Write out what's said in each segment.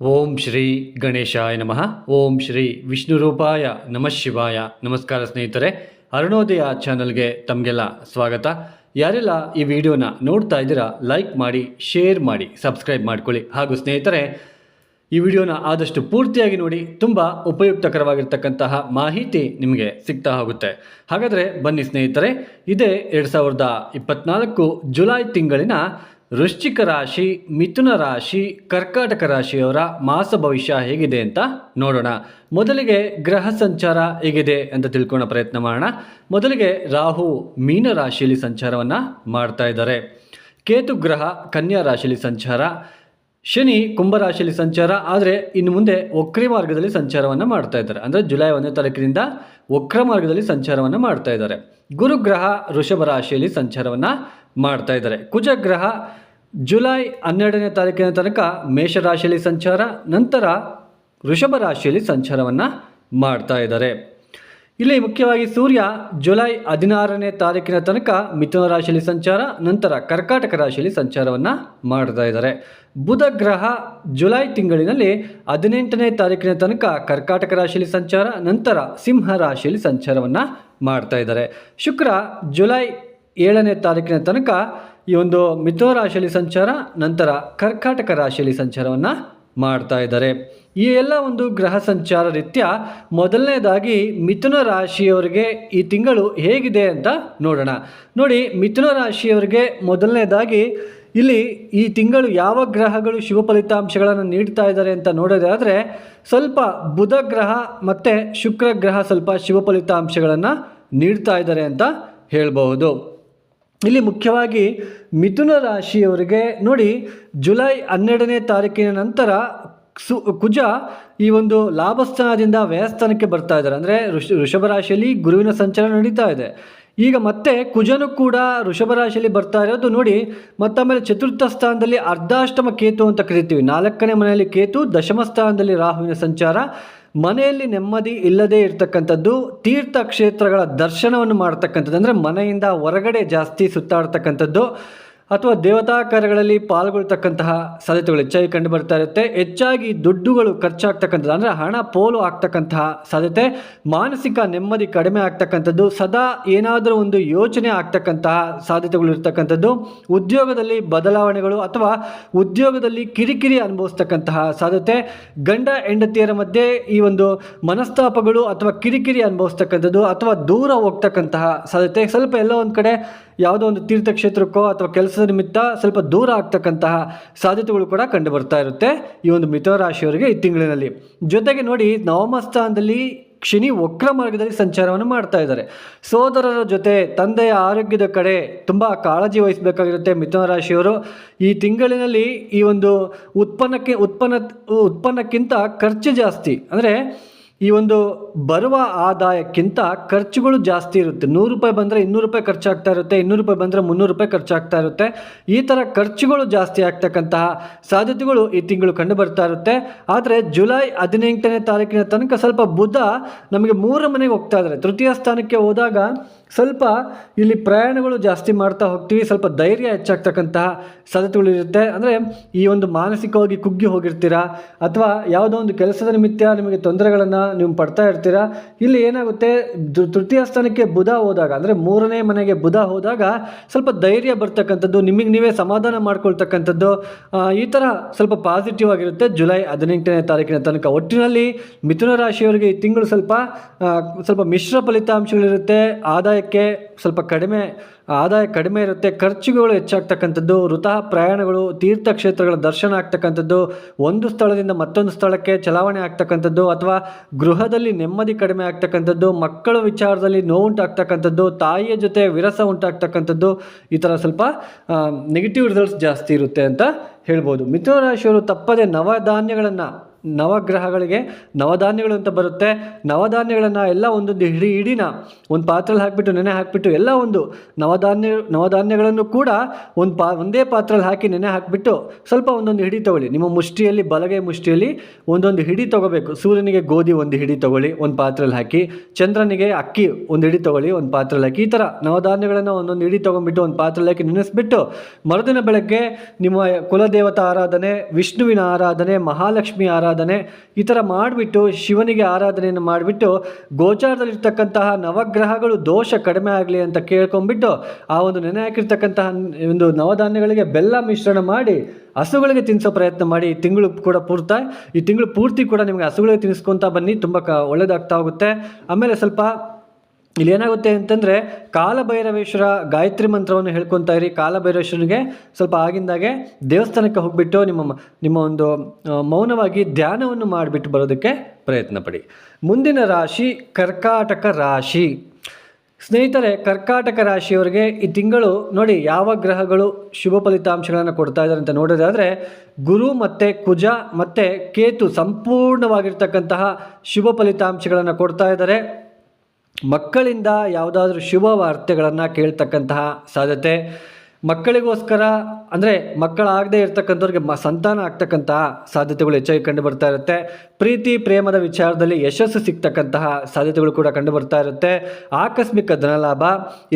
ಓಂ ಶ್ರೀ ಗಣೇಶಾಯ ನಮಃ. ಓಂ ಶ್ರೀ ವಿಷ್ಣು ರೂಪಾಯ ನಮಃ ಶಿವಾಯ. ನಮಸ್ಕಾರ ಸ್ನೇಹಿತರೆ, ಅರುಣೋದಯ ಚಾನಲ್ಗೆ ತಮಗೆಲ್ಲ ಸ್ವಾಗತ. ಯಾರೆಲ್ಲ ಈ ವಿಡಿಯೋನ ನೋಡ್ತಾ ಇದ್ದೀರಾ, ಲೈಕ್ ಮಾಡಿ, ಶೇರ್ ಮಾಡಿ, ಸಬ್ಸ್ಕ್ರೈಬ್ ಮಾಡ್ಕೊಳ್ಳಿ. ಹಾಗೂ ಸ್ನೇಹಿತರೆ, ಈ ವಿಡಿಯೋನ ಆದಷ್ಟು ಪೂರ್ತಿಯಾಗಿ ನೋಡಿ, ತುಂಬ ಉಪಯುಕ್ತಕರವಾಗಿರ್ತಕ್ಕಂತಹ ಮಾಹಿತಿ ನಿಮಗೆ ಸಿಗ್ತಾ ಹೋಗುತ್ತೆ. ಹಾಗಾದರೆ ಬನ್ನಿ ಸ್ನೇಹಿತರೆ, ಇದೇ ಎರಡು ಸಾವಿರದ ಇಪ್ಪತ್ನಾಲ್ಕು ಜುಲೈ ತಿಂಗಳಿನ ವೃಶ್ಚಿಕ ರಾಶಿ, ಮಿಥುನ ರಾಶಿ, ಕರ್ಕಾಟಕ ರಾಶಿಯವರ ಮಾಸ ಭವಿಷ್ಯ ಹೇಗಿದೆ ಅಂತ ನೋಡೋಣ. ಮೊದಲಿಗೆ ಗ್ರಹ ಸಂಚಾರ ಹೇಗಿದೆ ಅಂತ ತಿಳ್ಕೊಳ್ಳೋ ಪ್ರಯತ್ನ ಮಾಡೋಣ. ಮೊದಲಿಗೆ ರಾಹು ಮೀನ ರಾಶಿಯಲ್ಲಿ ಸಂಚಾರವನ್ನು ಮಾಡ್ತಾ ಇದ್ದಾರೆ. ಕೇತು ಗ್ರಹ ಕನ್ಯಾ ರಾಶಿಯಲ್ಲಿ ಸಂಚಾರ, ಶನಿ ಕುಂಭರಾಶಿಯಲ್ಲಿ ಸಂಚಾರ, ಆದರೆ ಇನ್ನು ಮುಂದೆ ವಕ್ರ ಮಾರ್ಗದಲ್ಲಿ ಸಂಚಾರವನ್ನು ಮಾಡ್ತಾ ಇದ್ದಾರೆ. ಅಂದರೆ ಜುಲೈ ಒಂದನೇ ತಾರೀಕಿನಿಂದ ವಕ್ರ ಮಾರ್ಗದಲ್ಲಿ ಸಂಚಾರವನ್ನು ಮಾಡ್ತಾ ಇದ್ದಾರೆ. ಗುರುಗ್ರಹ ವೃಷಭ ರಾಶಿಯಲ್ಲಿ ಸಂಚಾರವನ್ನು ಮಾಡ್ತಾ ಇದ್ದಾರೆ. ಕುಜಗ್ರಹ ಜುಲೈ ಹನ್ನೆರಡನೇ ತಾರೀಕಿನ ತನಕ ಮೇಷರಾಶಿಯಲ್ಲಿ ಸಂಚಾರ, ನಂತರ ವೃಷಭ ರಾಶಿಯಲ್ಲಿ ಸಂಚಾರವನ್ನು ಮಾಡ್ತಾ ಇದ್ದಾರೆ. ಇಲ್ಲಿ ಮುಖ್ಯವಾಗಿ ಸೂರ್ಯ ಜುಲೈ ಹದಿನಾರನೇ ತಾರೀಕಿನ ತನಕ ಮಿಥುನ ರಾಶಿಯಲ್ಲಿ ಸಂಚಾರ, ನಂತರ ಕರ್ಕಾಟಕ ರಾಶಿಯಲ್ಲಿ ಸಂಚಾರವನ್ನು ಮಾಡ್ತಾ ಇದ್ದಾರೆ. ಬುಧ ಗ್ರಹ ಜುಲೈ ತಿಂಗಳಿನಲ್ಲಿ ಹದಿನೆಂಟನೇ ತಾರೀಕಿನ ತನಕ ಕರ್ಕಾಟಕ ರಾಶಿಯಲ್ಲಿ ಸಂಚಾರ, ನಂತರ ಸಿಂಹ ರಾಶಿಯಲ್ಲಿ ಸಂಚಾರವನ್ನು ಮಾಡ್ತಾ ಇದ್ದಾರೆ. ಶುಕ್ರ ಜುಲೈ ಏಳನೇ ತಾರೀಕಿನ ತನಕ ಈ ಒಂದು ಮಿಥುನ ರಾಶಿಯಲ್ಲಿ ಸಂಚಾರ, ನಂತರ ಕರ್ಕಾಟಕ ರಾಶಿಯಲ್ಲಿ ಸಂಚಾರವನ್ನು ಮಾಡ್ತಾ ಇದ್ದಾರೆ. ಈ ಎಲ್ಲ ಒಂದು ಗ್ರಹ ಸಂಚಾರ ರೀತ್ಯ ಮೊದಲನೇದಾಗಿ ಮಿಥುನ ರಾಶಿಯವರಿಗೆ ಈ ತಿಂಗಳು ಹೇಗಿದೆ ಅಂತ ನೋಡೋಣ. ನೋಡಿ, ಮಿಥುನ ರಾಶಿಯವರಿಗೆ ಮೊದಲನೇದಾಗಿ ಇಲ್ಲಿ ಈ ತಿಂಗಳು ಯಾವ ಗ್ರಹಗಳು ಶುಭ ಫಲಿತಾಂಶಗಳನ್ನು ನೀಡ್ತಾ ಇದ್ದಾರೆ ಅಂತ ನೋಡೋದಾದರೆ ಸ್ವಲ್ಪ ಬುಧ ಗ್ರಹ ಮತ್ತು ಶುಕ್ರ ಗ್ರಹ ಸ್ವಲ್ಪ ಶುಭ ಫಲಿತಾಂಶಗಳನ್ನು ನೀಡ್ತಾ ಇದ್ದಾರೆ ಅಂತ ಹೇಳಬಹುದು. ಇಲ್ಲಿ ಮುಖ್ಯವಾಗಿ ಮಿಥುನ ರಾಶಿಯವರಿಗೆ ನೋಡಿ, ಜುಲೈ ಹನ್ನೆರಡನೇ ತಾರೀಕಿನ ನಂತರ ಸು, ಕುಜ ಈ ಒಂದು ಲಾಭಸ್ಥಾನದಿಂದ ವ್ಯಯಸ್ಥಾನಕ್ಕೆ ಬರ್ತಾ ಇದ್ದಾರೆ. ಅಂದರೆ ಋಷ ಋಷಭ ರಾಶಿಯಲ್ಲಿ ಗುರುವಿನ ಸಂಚಾರ ನಡೀತಾ ಇದೆ. ಈಗ ಮತ್ತೆ ಕುಜನು ಕೂಡ ಋಷಭ ರಾಶಿಯಲ್ಲಿ ಬರ್ತಾ ಇರೋದು ನೋಡಿ ಮತ್ತಾಮೇಲೆ ಚತುರ್ಥ ಸ್ಥಾನದಲ್ಲಿ ಅರ್ಧಾಷ್ಟಮ ಕೇತು ಅಂತ ಕರಿತೀವಿ. ನಾಲ್ಕನೇ ಮನೆಯಲ್ಲಿ ಕೇತು, ದಶಮ ಸ್ಥಾನದಲ್ಲಿ ರಾಹುವಿನ ಸಂಚಾರ. ಮನೆಯಲ್ಲಿ ನೆಮ್ಮದಿ ಇಲ್ಲದೇ ಇರತಕ್ಕಂಥದ್ದು ತೀರ್ಥ ಕ್ಷೇತ್ರಗಳ ದರ್ಶನವನ್ನು ಮಾಡ್ತಕ್ಕಂಥದ್ದು ಅಂದರೆ ಮನೆಯಿಂದ ಹೊರಗಡೆ ಜಾಸ್ತಿ ಸುತ್ತಾಡ್ತಕ್ಕಂಥದ್ದು ಅಥವಾ ದೇವತಾ ಕಾರ್ಯಗಳಲ್ಲಿ ಪಾಲ್ಗೊಳ್ತಕ್ಕಂತಹ ಸಾಧ್ಯತೆಗಳು ಹೆಚ್ಚಾಗಿ ಕಂಡು ಬರ್ತಾ ಇರುತ್ತೆ. ಹೆಚ್ಚಾಗಿ ದುಡ್ಡುಗಳು ಖರ್ಚಾಗ್ತಕ್ಕಂಥದ್ದು, ಅಂದರೆ ಹಣ ಪೋಲು ಆಗ್ತಕ್ಕಂತಹ ಸಾಧ್ಯತೆ, ಮಾನಸಿಕ ನೆಮ್ಮದಿ ಕಡಿಮೆ ಆಗ್ತಕ್ಕಂಥದ್ದು, ಸದಾ ಏನಾದರೂ ಒಂದು ಯೋಚನೆ ಆಗ್ತಕ್ಕಂತಹ ಸಾಧ್ಯತೆಗಳು ಇರ್ತಕ್ಕಂಥದ್ದು, ಉದ್ಯೋಗದಲ್ಲಿ ಬದಲಾವಣೆಗಳು ಅಥವಾ ಉದ್ಯೋಗದಲ್ಲಿ ಕಿರಿಕಿರಿ ಅನುಭವಿಸ್ತಕ್ಕಂತಹ ಸಾಧ್ಯತೆ, ಗಂಡ ಹೆಂಡತಿಯರ ಮಧ್ಯೆ ಈ ಒಂದು ಮನಸ್ತಾಪಗಳು ಅಥವಾ ಕಿರಿಕಿರಿ ಅನುಭವಿಸ್ತಕ್ಕಂಥದ್ದು ಅಥವಾ ದೂರ ಹೋಗ್ತಕ್ಕಂತಹ ಸಾಧ್ಯತೆ, ಸ್ವಲ್ಪ ಎಲ್ಲೋ ಒಂದು ಕಡೆ ಯಾವುದೋ ಒಂದು ತೀರ್ಥಕ್ಷೇತ್ರಕ್ಕೋ ಅಥವಾ ಕೆಲಸದ ನಿಮಿತ್ತ ಸ್ವಲ್ಪ ದೂರ ಆಗ್ತಕ್ಕಂತಹ ಸಾಧ್ಯತೆಗಳು ಕೂಡ ಕಂಡು ಬರ್ತಾ ಇರುತ್ತೆ ಈ ಒಂದು ಮಿಥುನ ರಾಶಿಯವರಿಗೆ ಈ ತಿಂಗಳಿನಲ್ಲಿ. ಜೊತೆಗೆ ನೋಡಿ, ನವಮ ಸ್ಥಾನದಲ್ಲಿ ಶನಿ ವಕ್ರ ಮಾರ್ಗದಲ್ಲಿ ಸಂಚಾರವನ್ನು ಮಾಡ್ತಾ ಇದ್ದಾರೆ. ಸೋದರರ ಜೊತೆ ತಂದೆಯ ಆರೋಗ್ಯದ ಕಡೆ ತುಂಬ ಕಾಳಜಿ ವಹಿಸಬೇಕಾಗಿರುತ್ತೆ ಮಿಥುನ ರಾಶಿಯವರು ಈ ತಿಂಗಳಿನಲ್ಲಿ ಈ ಒಂದು ಉತ್ಪನ್ನಕ್ಕೆ, ಉತ್ಪನ್ನ, ಉತ್ಪನ್ನಕ್ಕಿಂತ ಖರ್ಚು ಜಾಸ್ತಿ. ಅಂದರೆ ಈ ಒಂದು ಬರುವ ಆದಾಯಕ್ಕಿಂತ ಖರ್ಚುಗಳು ಜಾಸ್ತಿ ಇರುತ್ತೆ. ನೂರು ರೂಪಾಯಿ ಬಂದರೆ ಇನ್ನೂರು ರೂಪಾಯಿ ಖರ್ಚಾಗ್ತಾ ಇರುತ್ತೆ, ಇನ್ನೂರು ರೂಪಾಯಿ ಬಂದರೆ ಮುನ್ನೂರು ರೂಪಾಯಿ ಖರ್ಚಾಗ್ತಾ ಇರುತ್ತೆ. ಈ ಥರ ಖರ್ಚುಗಳು ಜಾಸ್ತಿ ಆಗ್ತಕ್ಕಂತಹ ಸಾಧ್ಯತೆಗಳು ಈ ತಿಂಗಳು ಕಂಡು ಬರ್ತಾ ಇರುತ್ತೆ. ಆದರೆ ಜುಲೈ ಹದಿನೆಂಟನೇ ತಾರೀಕಿನ ತನಕ ಸ್ವಲ್ಪ ಬುಧ ನಮಗೆ ಮೂರ ಮನೆಗೆ ಹೋಗ್ತಾ ಇದ್ದಾರೆ. ತೃತೀಯ ಸ್ಥಾನಕ್ಕೆ ಹೋದಾಗ ಸ್ವಲ್ಪ ಇಲ್ಲಿ ಪ್ರಯಾಣಗಳು ಜಾಸ್ತಿ ಮಾಡ್ತಾ ಹೋಗ್ತೀವಿ, ಸ್ವಲ್ಪ ಧೈರ್ಯ ಹೆಚ್ಚಾಗ್ತಕ್ಕಂತಹ ಸಾಧ್ಯತೆಗಳಿರುತ್ತೆ. ಅಂದರೆ ಈ ಒಂದು ಮಾನಸಿಕವಾಗಿ ಕುಗ್ಗಿ ಹೋಗಿರ್ತೀರಾ? ಅಥವಾ ಯಾವುದೋ ಒಂದು ಕೆಲಸದ ನಿಮಿತ್ತ ನಿಮಗೆ ತೊಂದರೆಗಳನ್ನು ನೀವು ಪಡ್ತಾ ಇರ್ತೀರಾ? ಇಲ್ಲಿ ಏನಾಗುತ್ತೆ ತೃತೀಯ ಸ್ಥಾನಕ್ಕೆ ಬುಧ ಹೋದಾಗ, ಅಂದರೆ ಮೂರನೇ ಮನೆಗೆ ಬುಧ ಹೋದಾಗ ಸ್ವಲ್ಪ ಧೈರ್ಯ ಬರ್ತಕ್ಕಂಥದ್ದು, ನಿಮಗೆ ನೀವೇ ಸಮಾಧಾನ ಮಾಡ್ಕೊಳ್ತಕ್ಕಂಥದ್ದು ಈ ಥರ ಸ್ವಲ್ಪ ಪಾಸಿಟಿವ್ ಆಗಿರುತ್ತೆ. ಜುಲೈ ಹದಿನೆಂಟನೇ ತಾರೀಕಿನ ತನಕ. ಒಟ್ಟಿನಲ್ಲಿ ಮಿಥುನ ರಾಶಿಯವರಿಗೆ ಈ ತಿಂಗಳು ಸ್ವಲ್ಪ ಸ್ವಲ್ಪ ಮಿಶ್ರ ಫಲಿತಾಂಶಗಳಿರುತ್ತೆ. ಆದಾಯಕ್ಕೆ ಸ್ವಲ್ಪ ಕಡಿಮೆ, ಆದಾಯ ಕಡಿಮೆ ಇರುತ್ತೆ. ಖರ್ಚುಗಳು ಹೆಚ್ಚಾಗ್ತಕ್ಕಂಥದ್ದು ವೃತಃ ಪ್ರಯಾಣಗಳು, ತೀರ್ಥಕ್ಷೇತ್ರಗಳ ದರ್ಶನ ಆಗ್ತಕ್ಕಂಥದ್ದು, ಒಂದು ಸ್ಥಳದಿಂದ ಮತ್ತೊಂದು ಸ್ಥಳಕ್ಕೆ ಚಲಾವಣೆ ಆಗ್ತಕ್ಕಂಥದ್ದು ಅಥವಾ ಗೃಹದಲ್ಲಿ ನೆಮ್ಮದಿ ಕಡಿಮೆ ಆಗ್ತಕ್ಕಂಥದ್ದು, ಮಕ್ಕಳ ವಿಚಾರದಲ್ಲಿ ನೋವುಂಟಾಗ್ತಕ್ಕಂಥದ್ದು ತಾಯಿಯ ಜೊತೆ ವಿರಸ ಉಂಟಾಗ್ತಕ್ಕಂಥದ್ದು, ಈ ಥರ ಸ್ವಲ್ಪ ನೆಗೆಟಿವ್ ರಿಸಲ್ಟ್ಸ್ ಜಾಸ್ತಿ ಇರುತ್ತೆ ಅಂತ ಹೇಳ್ಬೋದು. ಮಿಥುನ ರಾಶಿಯವರು ತಪ್ಪದೆ ನವಧಾನ್ಯಗಳನ್ನು ನವಗ್ರಹಗಳಿಗೆ ನವಧಾನ್ಯಗಳು ಅಂತ ಬರುತ್ತೆ. ನವಧಾನ್ಯಗಳನ್ನು ಎಲ್ಲ ಒಂದೊಂದು ಹಿಡಿ ಹಿಡಿನ ಒಂದು ಪಾತ್ರೆಯಲ್ಲಿ ಹಾಕಿಬಿಟ್ಟು, ನೆನೆ ಹಾಕಿಬಿಟ್ಟು ಎಲ್ಲ ಒಂದು ನವಧಾನ್ಯ, ನವಧಾನ್ಯಗಳನ್ನು ಕೂಡ ಒಂದು ಪಾ, ಒಂದೇ ಪಾತ್ರೆಯಲ್ಲಿ ಹಾಕಿ ನೆನೆ ಹಾಕಿಬಿಟ್ಟು ಸ್ವಲ್ಪ ಒಂದೊಂದು ಹಿಡಿ ತಗೊಳ್ಳಿ. ನಿಮ್ಮ ಮುಷ್ಟಿಯಲ್ಲಿ, ಬಲಗೈ ಮುಷ್ಟಿಯಲ್ಲಿ ಒಂದೊಂದು ಹಿಡಿ ತಗೋಬೇಕು. ಸೂರ್ಯನಿಗೆ ಗೋಧಿ ಒಂದು ಹಿಡಿ ತಗೊಳ್ಳಿ, ಒಂದು ಪಾತ್ರೆಯಲ್ಲಿ ಹಾಕಿ. ಚಂದ್ರನಿಗೆ ಅಕ್ಕಿ ಒಂದು ಹಿಡಿ ತಗೊಳ್ಳಿ, ಒಂದು ಪಾತ್ರೆಯಲ್ಲಿ ಹಾಕಿ. ಈ ಥರ ನವಧಾನ್ಯಗಳನ್ನು ಒಂದೊಂದು ಹಿಡಿ ತೊಗೊಂಡ್ಬಿಟ್ಟು, ಒಂದು ಪಾತ್ರೆಯಲ್ಲಿ ಹಾಕಿ ನೆನೆಸ್ಬಿಟ್ಟು ಮರುದಿನ ಬೆಳಗ್ಗೆ ನಿಮ್ಮ ಕುಲದೇವತಾ ಆರಾಧನೆ, ವಿಷ್ಣುವಿನ ಆರಾಧನೆ, ಮಹಾಲಕ್ಷ್ಮಿ ಆರಾಧನೆ ಈ ಥರ ಮಾಡಿಬಿಟ್ಟು ಶಿವನಿಗೆ ಆರಾಧನೆಯನ್ನು ಮಾಡಿಬಿಟ್ಟು ಗೋಚಾರದಲ್ಲಿರ್ತಕ್ಕಂತಹ ನವಗ್ರಹಗಳು ದೋಷ ಕಡಿಮೆ ಆಗಲಿ ಅಂತ ಕೇಳ್ಕೊಂಡ್ಬಿಟ್ಟು ಆ ಒಂದು ನೆನೆ ಹಾಕಿರ್ತಕ್ಕಂತಹ ಒಂದು ನವಧಾನ್ಯಗಳಿಗೆ ಬೆಲ್ಲ ಮಿಶ್ರಣ ಮಾಡಿ ಹಸುಗಳಿಗೆ ತಿನ್ನಿಸೋ ಪ್ರಯತ್ನ ಮಾಡಿ. ಈ ತಿಂಗಳು ಕೂಡ ಪೂರ್ತ, ಈ ತಿಂಗಳು ಪೂರ್ತಿ ಕೂಡ ನಿಮಗೆ ಹಸುಗಳಿಗೆ ತಿನ್ನಿಸ್ಕೊತಾ ಬನ್ನಿ. ತುಂಬ ಕ ಒಳ್ಳೆಯದಾಗ್ತಾ ಹೋಗುತ್ತೆ. ಆಮೇಲೆ ಸ್ವಲ್ಪ ಇಲ್ಲಿ ಏನಾಗುತ್ತೆ ಅಂತಂದರೆ ಕಾಲಭೈರವೇಶ್ವರ ಗಾಯತ್ರಿ ಮಂತ್ರವನ್ನು ಹೇಳ್ಕೊತಾ ಇರಿ. ಕಾಲಭೈರವೇಶ್ವರನಿಗೆ ಸ್ವಲ್ಪ ಆಗಿಂದಾಗೆ ದೇವಸ್ಥಾನಕ್ಕೆ ಹೋಗಿಬಿಟ್ಟು ನಿಮ್ಮ ನಿಮ್ಮ ಒಂದು ಮೌನವಾಗಿ ಧ್ಯಾನವನ್ನು ಮಾಡಿಬಿಟ್ಟು ಬರೋದಕ್ಕೆ ಪ್ರಯತ್ನ ಪಡಿ. ಮುಂದಿನ ರಾಶಿ ಕರ್ಕಾಟಕ ರಾಶಿ. ಸ್ನೇಹಿತರೆ, ಕರ್ಕಾಟಕ ರಾಶಿಯವರಿಗೆ ಈ ತಿಂಗಳು ನೋಡಿ ಯಾವ ಗ್ರಹಗಳು ಶುಭ ಫಲಿತಾಂಶಗಳನ್ನು ಕೊಡ್ತಾ ಇದ್ದಾರೆ ಅಂತ ನೋಡೋದಾದರೆ ಗುರು ಮತ್ತು ಕುಜ ಮತ್ತು ಕೇತು ಸಂಪೂರ್ಣವಾಗಿರ್ತಕ್ಕಂತಹ ಶುಭ ಫಲಿತಾಂಶಗಳನ್ನು ಕೊಡ್ತಾ ಇದ್ದಾರೆ. ಮಕ್ಕಳಿಂದ ಯಾವುದಾದ್ರೂ ಶುಭ ವಾರ್ತೆಗಳನ್ನು ಕೇಳ್ತಕ್ಕಂತಹ ಸಾಧ್ಯತೆ. ಮಕ್ಕಳಿಗೋಸ್ಕರ, ಅಂದರೆ ಮಕ್ಕಳಾಗದೇ ಇರ್ತಕ್ಕಂಥವ್ರಿಗೆ ಮ, ಸಂತಾನ ಆಗ್ತಕ್ಕಂತಹ ಸಾಧ್ಯತೆಗಳು ಹೆಚ್ಚಾಗಿ ಕಂಡು ಬರ್ತಾ ಇರುತ್ತೆ. ಪ್ರೀತಿ, ಪ್ರೇಮದ ವಿಚಾರದಲ್ಲಿ ಯಶಸ್ಸು ಸಿಗ್ತಕ್ಕಂತಹ ಸಾಧ್ಯತೆಗಳು ಕೂಡ ಕಂಡು ಬರ್ತಾ ಇರುತ್ತೆ. ಆಕಸ್ಮಿಕ ಧನಲಾಭ,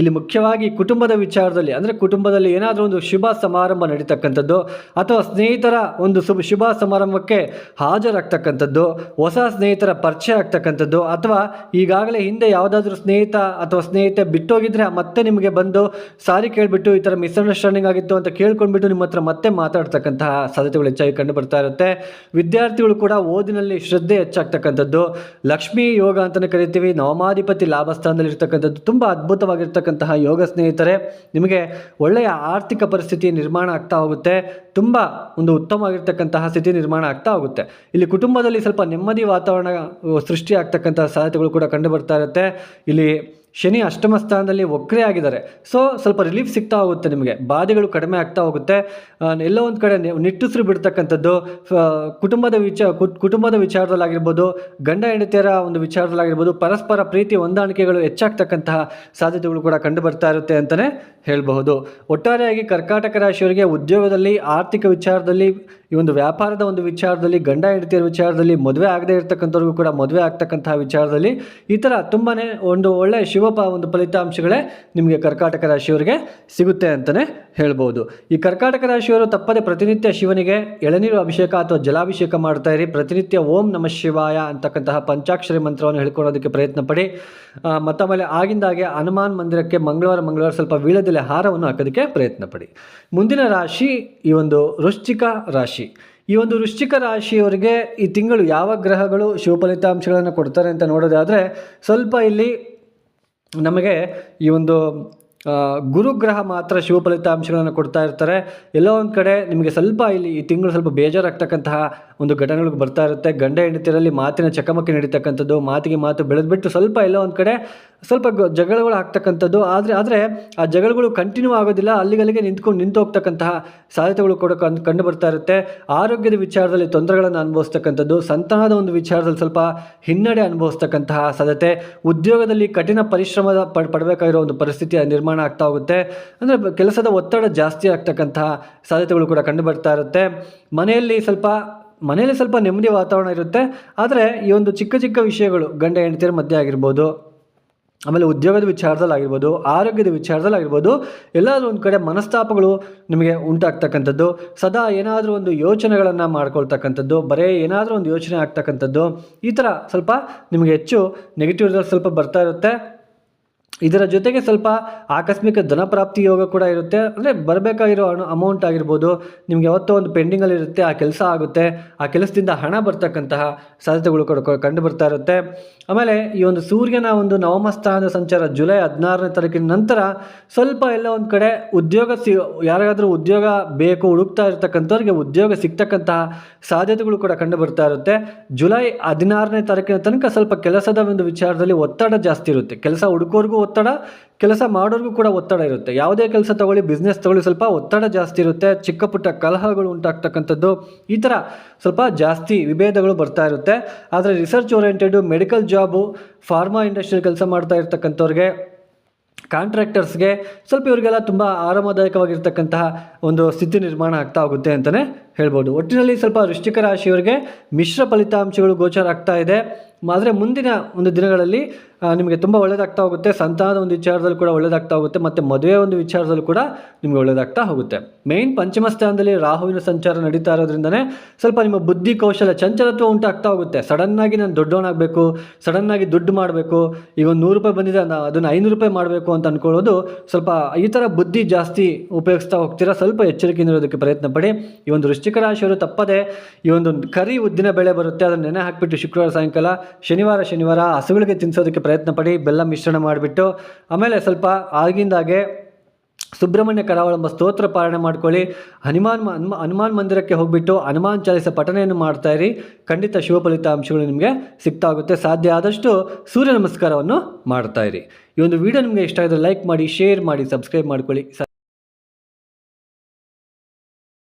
ಇಲ್ಲಿ ಮುಖ್ಯವಾಗಿ ಕುಟುಂಬದ ವಿಚಾರದಲ್ಲಿ, ಅಂದರೆ ಕುಟುಂಬದಲ್ಲಿ ಏನಾದರೂ ಒಂದು ಶುಭ ಸಮಾರಂಭ ನಡೀತಕ್ಕಂಥದ್ದು, ಅಥವಾ ಸ್ನೇಹಿತರ ಒಂದು ಶುಭ ಶುಭ ಸಮಾರಂಭಕ್ಕೆ ಹಾಜರಾಗ್ತಕ್ಕಂಥದ್ದು, ಹೊಸ ಸ್ನೇಹಿತರ ಪರಿಚಯ ಆಗ್ತಕ್ಕಂಥದ್ದು, ಅಥವಾ ಈಗಾಗಲೇ ಹಿಂದೆ ಯಾವುದಾದ್ರೂ ಸ್ನೇಹಿತ ಅಥವಾ ಸ್ನೇಹಿತೆ ಬಿಟ್ಟೋಗಿದ್ರೆ ಮತ್ತೆ ನಿಮಗೆ ಬಂದು ಸಾರಿ ಕೇಳಿಬಿಟ್ಟು ಈ ಥರ ಮಿಸ್ಅಂಡರ್ಸ್ಟ್ಯಾಂಡಿಂಗ್ ಆಗಿತ್ತು ಅಂತ ಕೇಳ್ಕೊಂಡ್ಬಿಟ್ಟು ನಿಮ್ಮ ಹತ್ರ ಮತ್ತೆ ಮಾತಾಡ್ತಕ್ಕಂತಹ ಸಾಧ್ಯತೆಗಳು ಹೆಚ್ಚಾಗಿ ಕಂಡು ಬರ್ತಾ ಇರುತ್ತೆ. ವಿದ್ಯಾರ್ಥಿಗಳು ಕೂಡ ಓದಿನಲ್ಲಿ ಶ್ರದ್ಧೆ ಹೆಚ್ಚಾಗ್ತಕ್ಕಂಥದ್ದು. ಲಕ್ಷ್ಮೀ ಯೋಗ ಅಂತಲೇ ಕರಿತೀವಿ. ನವಮಾಧಿಪತಿ ಲಾಭ ಸ್ಥಾನದಲ್ಲಿ ಇರ್ತಕ್ಕಂಥದ್ದು ತುಂಬ ಅದ್ಭುತವಾಗಿರ್ತಕ್ಕಂತಹ ಯೋಗ ಸ್ನೇಹಿತರೆ, ನಿಮಗೆ ಒಳ್ಳೆಯ ಆರ್ಥಿಕ ಪರಿಸ್ಥಿತಿ ನಿರ್ಮಾಣ ಆಗ್ತಾ ಹೋಗುತ್ತೆ. ತುಂಬ ಒಂದು ಉತ್ತಮವಾಗಿರ್ತಕ್ಕಂತಹ ಸ್ಥಿತಿ ನಿರ್ಮಾಣ ಆಗ್ತಾ ಹೋಗುತ್ತೆ. ಇಲ್ಲಿ ಕುಟುಂಬದಲ್ಲಿ ಸ್ವಲ್ಪ ನೆಮ್ಮದಿ ವಾತಾವರಣ ಸೃಷ್ಟಿ ಆಗ್ತಕ್ಕಂತಹ ಸಾಧ್ಯತೆಗಳು ಕೂಡ ಕಂಡು ಬರ್ತಾ ಇರುತ್ತೆ. ಇಲ್ಲಿ ಶನಿ ಅಷ್ಟಮ ಸ್ಥಾನದಲ್ಲಿ ಒಕ್ಕರೆ ಆಗಿದ್ದಾರೆ. ಸೊ ಸ್ವಲ್ಪ ರಿಲೀಫ್ ಸಿಗ್ತಾ ಹೋಗುತ್ತೆ ನಿಮಗೆ. ಬಾಧೆಗಳು ಕಡಿಮೆ ಆಗ್ತಾ ಹೋಗುತ್ತೆ. ಎಲ್ಲೋ ಒಂದು ಕಡೆ ನಿಟ್ಟುಸಿರು ಬಿಡ್ತಕ್ಕಂಥದ್ದು ಕುಟುಂಬದ ವಿಚಾರ ಕುಟುಂಬದ ವಿಚಾರದಲ್ಲಾಗಿರ್ಬೋದು, ಗಂಡ, ಹೆಂಡತಿಯರ ಒಂದು ವಿಚಾರದಲ್ಲಾಗಿರ್ಬೋದು, ಪರಸ್ಪರ ಪ್ರೀತಿ ಹೊಂದಾಣಿಕೆಗಳು ಹೆಚ್ಚಾಗ್ತಕ್ಕಂತಹ ಸಾಧ್ಯತೆಗಳು ಕೂಡ ಕಂಡು ಬರ್ತಾ ಇರುತ್ತೆ ಅಂತಲೇ ಹೇಳಬಹುದು. ಒಟ್ಟಾರೆಯಾಗಿ ಕರ್ಕಾಟಕ ರಾಶಿಯವರಿಗೆ ಉದ್ಯೋಗದಲ್ಲಿ, ಆರ್ಥಿಕ ವಿಚಾರದಲ್ಲಿ, ಈ ಒಂದು ವ್ಯಾಪಾರದ ಒಂದು ವಿಚಾರದಲ್ಲಿ, ಗಂಡ ಹೆಂಡತಿಯರ ವಿಚಾರದಲ್ಲಿ ಮದುವೆ ಆಗದೇ ಇರತಕ್ಕಂಥವ್ರಿಗೂ ಕೂಡ ಮದುವೆ ಆಗ್ತಕ್ಕಂತಹ ವಿಚಾರದಲ್ಲಿ ಈ ಥರ ತುಂಬಾ ಒಂದು ಒಳ್ಳೆಯ ಶಿವ ಪ ಒಂದು ಫಲಿತಾಂಶಗಳೇ ನಿಮಗೆ ಕರ್ಕಾಟಕ ರಾಶಿಯವರಿಗೆ ಸಿಗುತ್ತೆ ಅಂತಲೇ ಹೇಳ್ಬೋದು ಈ ಕರ್ಕಾಟಕ ರಾಶಿಯವರು ತಪ್ಪದೆ ಪ್ರತಿನಿತ್ಯ ಶಿವನಿಗೆ ಎಳನೀರು ಅಭಿಷೇಕ ಅಥವಾ ಜಲಾಭಿಷೇಕ ಮಾಡ್ತಾ ಇರಿ. ಪ್ರತಿನಿತ್ಯ ಓಂ ನಮಃ ಶಿವಾಯ ಅಂತಕ್ಕಂತಹ ಪಂಚಾಕ್ಷರಿ ಮಂತ್ರವನ್ನು ಹೇಳ್ಕೊಳ್ಳೋದಕ್ಕೆ ಪ್ರಯತ್ನ ಪಡಿ ಮತ್ತೊಮ್ಮೆ ಮತ್ತು ಆಗಿಂದಾಗೆ ಹನುಮಾನ್ ಮಂದಿರಕ್ಕೆ ಮಂಗಳವಾರ ಮಂಗಳವಾರ ಸ್ವಲ್ಪ ವೀಳ್ಯದೆಲೆ ಹಾರವನ್ನು ಹಾಕೋದಕ್ಕೆ ಪ್ರಯತ್ನ ಪಡಿ. ಮುಂದಿನ ರಾಶಿ ಈ ಒಂದು ವೃಶ್ಚಿಕ ರಾಶಿ. ಈ ಒಂದು ವೃಶ್ಚಿಕ ರಾಶಿಯವರಿಗೆ ಈ ತಿಂಗಳು ಯಾವ ಗ್ರಹಗಳು ಶಿವ ಫಲಿತಾಂಶಗಳನ್ನು ಕೊಡ್ತಾರೆ ಅಂತ ನೋಡೋದಾದರೆ ಸ್ವಲ್ಪ ಇಲ್ಲಿ ನಮಗೆ ಈ ಒಂದು ಗುರುಗ್ರಹ ಮಾತ್ರ ಶಿವ ಫಲಿತಾಂಶಗಳನ್ನು ಕೊಡ್ತಾ ಇರ್ತಾರೆ. ಎಲ್ಲೋ ಒಂದು ಕಡೆ ನಿಮಗೆ ಸ್ವಲ್ಪ ಇಲ್ಲಿ ಈ ತಿಂಗಳು ಸ್ವಲ್ಪ ಬೇಜಾರಾಗ್ತಕ್ಕಂತಹ ಒಂದು ಘಟನೆಗಳು ಬರ್ತಾ ಇರುತ್ತೆ. ಗಂಡ ಹೆಂಡತಿರಲ್ಲಿ ಮಾತಿನ ಚಕಮಕಿ ನಡೀತಕ್ಕಂಥದ್ದು, ಮಾತಿಗೆ ಮಾತು ಬೆಳೆದ್ಬಿಟ್ಟು ಸ್ವಲ್ಪ ಎಲ್ಲ ಒಂದು ಕಡೆ ಸ್ವಲ್ಪ ಜಗಳಗಳು ಆಗ್ತಕ್ಕಂಥದ್ದು. ಆದರೆ ಆದರೆ ಆ ಜಗಳಗಳು ಕಂಟಿನ್ಯೂ ಆಗೋದಿಲ್ಲ. ಅಲ್ಲಿಗಲ್ಲಿಗೆ ನಿಂತ್ಕೊಂಡು ನಿಂತು ಹೋಗ್ತಕ್ಕಂತಹ ಸಾಧ್ಯತೆಗಳು ಕೂಡ ಕಂಡು ಕಂಡು ಬರ್ತಾ ಇರುತ್ತೆ. ಆರೋಗ್ಯದ ವಿಚಾರದಲ್ಲಿ ತೊಂದರೆಗಳನ್ನು ಅನುಭವಿಸ್ತಕ್ಕಂಥದ್ದು, ಸಂತಾನದ ಒಂದು ವಿಚಾರದಲ್ಲಿ ಸ್ವಲ್ಪ ಹಿನ್ನಡೆ ಅನುಭವಿಸ್ತಕ್ಕಂತಹ ಸಾಧ್ಯತೆ. ಉದ್ಯೋಗದಲ್ಲಿ ಕಠಿಣ ಪರಿಶ್ರಮದ ಪಡ್, ಪಡಬೇಕಾಗಿರೋ ಒಂದು ಪರಿಸ್ಥಿತಿ ನಿರ್ಮಾಣ ಆಗ್ತಾ ಹೋಗುತ್ತೆ. ಅಂದರೆ ಕೆಲಸದ ಒತ್ತಡ ಜಾಸ್ತಿ ಆಗ್ತಕ್ಕಂತಹ ಸಾಧ್ಯತೆಗಳು ಕೂಡ ಕಂಡು ಬರ್ತಾ ಇರುತ್ತೆ. ಮನೆಯಲ್ಲಿ ಸ್ವಲ್ಪ ಮನೆಯಲ್ಲಿ ಸ್ವಲ್ಪ ನೆಮ್ಮದಿ ವಾತಾವರಣ ಇರುತ್ತೆ. ಆದರೆ ಈ ಒಂದು ಚಿಕ್ಕ ಚಿಕ್ಕ ವಿಷಯಗಳು, ಗಂಡ, ಹೆಂಡತಿಯರ ಮಧ್ಯೆ ಆಗಿರ್ಬೋದು, ಆಮೇಲೆ ಉದ್ಯೋಗದ ವಿಚಾರದಲ್ಲಿ ಆಗಿರ್ಬೋದು, ಆರೋಗ್ಯದ ವಿಚಾರದಲ್ಲಿ ಆಗಿರ್ಬೋದು, ಎಲ್ಲಾದರೂ ಒಂದು ಕಡೆ ಮನಸ್ತಾಪಗಳು ನಿಮಗೆ ಉಂಟಾಗ್ತಕ್ಕಂಥದ್ದು. ಸದಾ ಏನಾದರೂ ಒಂದು ಯೋಚನೆಗಳನ್ನು ಮಾಡ್ಕೊಳ್ತಕ್ಕಂಥದ್ದು, ಬರೀ ಏನಾದರೂ ಒಂದು ಯೋಚನೆ ಆಗ್ತಕ್ಕಂಥದ್ದು, ಈ ಥರ ಸ್ವಲ್ಪ ನಿಮಗೆ ಹೆಚ್ಚು ನೆಗೆಟಿವ್ ರಿಸಲ್ಟ್ ಸ್ವಲ್ಪ ಬರ್ತಾ ಇರುತ್ತೆ. ಇದರ ಜೊತೆಗೆ ಸ್ವಲ್ಪ ಆಕಸ್ಮಿಕ ಧನಪ್ರಾಪ್ತಿ ಯೋಗ ಕೂಡ ಇರುತ್ತೆ. ಅಂದರೆ ಬರಬೇಕಾಗಿರೋ ಹಣ ಅಮೌಂಟ್ ಆಗಿರ್ಬೋದು, ನಿಮ್ಗೆ ಯಾವತ್ತೋ ಒಂದು ಪೆಂಡಿಂಗಲ್ಲಿ ಇರುತ್ತೆ, ಆ ಕೆಲಸ ಆಗುತ್ತೆ, ಆ ಕೆಲಸದಿಂದ ಹಣ ಬರ್ತಕ್ಕಂತಹ ಸಾಧ್ಯತೆಗಳು ಕೂಡ ಕಂಡು ಬರ್ತಾ ಇರುತ್ತೆ. ಆಮೇಲೆ ಈ ಒಂದು ಸೂರ್ಯನ ಒಂದು ನವಮ ಸ್ಥಾನದ ಸಂಚಾರ ಜುಲೈ ಹದಿನಾರನೇ ತಾರೀಕಿನ ನಂತರ ಸ್ವಲ್ಪ ಎಲ್ಲ ಒಂದು ಕಡೆ ಉದ್ಯೋಗ ಸಿ ಯಾರಿಗಾದರೂ ಉದ್ಯೋಗ ಬೇಕು, ಹುಡುಕ್ತಾ ಇರ್ತಕ್ಕಂಥವ್ರಿಗೆ ಉದ್ಯೋಗ ಸಿಗ್ತಕ್ಕಂತಹ ಸಾಧ್ಯತೆಗಳು ಕೂಡ ಕಂಡು ಬರ್ತಾ ಇರುತ್ತೆ. ಜುಲೈ ಹದಿನಾರನೇ ತಾರೀಕಿನ ತನಕ ಸ್ವಲ್ಪ ಕೆಲಸದ ಒಂದು ವಿಚಾರದಲ್ಲಿ ಒತ್ತಡ ಜಾಸ್ತಿ ಇರುತ್ತೆ. ಕೆಲಸ ಹುಡುಕೋರ್ಗೂ ಒತ್ತಡ, ಕೆಲಸ ಮಾಡೋರಿಗೂ ಕೂಡ ಒತ್ತಡ ಇರುತ್ತೆ. ಯಾವುದೇ ಕೆಲಸ ತಗೊಳ್ಳಿ ಬಿಸ್ನೆಸ್ ತಗೊಳ್ಳಿ, ಸ್ವಲ್ಪ ಒತ್ತಡ ಜಾಸ್ತಿ ಇರುತ್ತೆ. ಚಿಕ್ಕ ಪುಟ್ಟ ಕಲಹಗಳು ಉಂಟಾಗ್ತಕ್ಕಂಥದ್ದು, ಈ ಥರ ಸ್ವಲ್ಪ ಜಾಸ್ತಿ ವಿಭೇದಗಳು ಬರ್ತಾ ಇರುತ್ತೆ. ಆದರೆ research oriented medical job pharma ಇಂಡಸ್ಟ್ರಿಯಲ್ಲಿ ಕೆಲಸ ಮಾಡ್ತಾ ಇರ್ತಕ್ಕಂಥವ್ರಿಗೆ ಕಾಂಟ್ರಾಕ್ಟರ್ಸ್ಗೆ ಸ್ವಲ್ಪ ಇವರಿಗೆಲ್ಲ ತುಂಬ ಆರಾಮದಾಯಕವಾಗಿರ್ತಕ್ಕಂತಹ ಒಂದು ಸ್ಥಿತಿ ನಿರ್ಮಾಣ ಆಗ್ತಾ ಹೋಗುತ್ತೆ ಅಂತಲೇ ಹೇಳ್ಬೋದು. ಒಟ್ಟಿನಲ್ಲಿ ಸ್ವಲ್ಪ ವೃಶ್ಚಿಕ ರಾಶಿಯವರಿಗೆ ಮಿಶ್ರ ಫಲಿತಾಂಶಗಳು ಗೋಚರ ಆಗ್ತಾ ಇದೆ. ಆದರೆ ಮುಂದಿನ ಒಂದು ದಿನಗಳಲ್ಲಿ ನಿಮಗೆ ತುಂಬ ಒಳ್ಳೆಯದಾಗ್ತಾ ಹೋಗುತ್ತೆ. ಸಂತಾನದ ಒಂದು ವಿಚಾರದಲ್ಲಿ ಕೂಡ ಒಳ್ಳೆಯದಾಗ್ತಾ ಹೋಗುತ್ತೆ. ಮತ್ತು ಮದುವೆ ಒಂದು ವಿಚಾರದಲ್ಲೂ ಕೂಡ ನಿಮಗೆ ಒಳ್ಳೆಯದಾಗ್ತಾ ಹೋಗುತ್ತೆ. ಮೇಯ್ನ್ ಪಂಚಮ ಸ್ಥಾನದಲ್ಲಿ ರಾಹುವಿನ ಸಂಚಾರ ನಡೀತಾ ಇರೋದ್ರಿಂದನೇ ಸ್ವಲ್ಪ ನಿಮ್ಮ ಬುದ್ಧಿ ಕೌಶಲ, ಚಂಚಲತ್ವ ಉಂಟಾಗ್ತಾ ಹೋಗುತ್ತೆ. ಸಡನ್ನಾಗಿ ನಾನು ದೊಡ್ಡವನಾಗಬೇಕು ಸಡನ್ನಾಗಿ ದುಡ್ಡು ಮಾಡಬೇಕು, ಈಗ ಒಂದು ನೂರು ರೂಪಾಯಿ ಬಂದಿದೆ, ನಾ ಅದನ್ನು ಐನೂರು ರೂಪಾಯಿ ಮಾಡಬೇಕು ಅಂತ ಅಂದ್ಕೊಳ್ಳೋದು ಸ್ವಲ್ಪ ಈ ಥರ ಬುದ್ಧಿ ಜಾಸ್ತಿ ಉಪಯೋಗಿಸ್ತಾ ಹೋಗ್ತೀರಾ? ಸ್ವಲ್ಪ ಎಚ್ಚರಿಕೆಯಿಂದ ಇರೋದಕ್ಕೆ ಪ್ರಯತ್ನ ಪಡಿ. ಈ ಒಂದು ವೃಶ್ಚಿಕ ರಾಶಿಯವರು ತಪ್ಪದೆ ಈ ಒಂದು ಕರಿ ಉದ್ದಿನ ಬೆಳೆ ಬರುತ್ತೆ. ಅದನ್ನು ನೆನೆ ಹಾಕಿಬಿಟ್ಟು ಶುಕ್ರವಾರ ಸಾಯಂಕಾಲ ಶನಿವಾರ ಶನಿವಾರ ಹಸುಗಳಿಗೆ ತಿನ್ನಿಸೋದಕ್ಕೆ ಪ್ರಯತ್ನ ಪಡಿ, ಬೆಲ್ಲ ಮಿಶ್ರಣ ಮಾಡಿಬಿಟ್ಟು, ಆಮೇಲೆ ಸ್ವಲ್ಪ ಆಗಿಂದಾಗೆ ಸುಬ್ರಹ್ಮಣ್ಯ ಕರಾವಳಂಬ ಸ್ತೋತ್ರ ಪಾರಣೆ ಮಾಡ್ಕೊಳ್ಳಿ. ಹನುಮಾನ್ ಹನುಮಾನ್ ಮಂದಿರಕ್ಕೆ ಹೋಗ್ಬಿಟ್ಟು ಹನುಮಾನ್ ಚಾಲಿಸ ಪಠನೆಯನ್ನು ಮಾಡ್ತಾ ಇರಿ. ಖಂಡಿತ ಶಿವ ಫಲಿತಾಂಶಗಳು ನಿಮಗೆ ಸಿಗ್ತಾ ಹೋಗುತ್ತೆ ಸಾಧ್ಯ ಆದಷ್ಟು ಸೂರ್ಯ ನಮಸ್ಕಾರವನ್ನು ಮಾಡ್ತಾ ಇರಿ. ಈ ಒಂದು ವಿಡಿಯೋ ನಿಮಗೆ ಇಷ್ಟ ಆದರೆ ಲೈಕ್ ಮಾಡಿ ಶೇರ್ ಮಾಡಿ ಸಬ್ಸ್ಕ್ರೈಬ್ ಮಾಡ್ಕೊಳ್ಳಿ.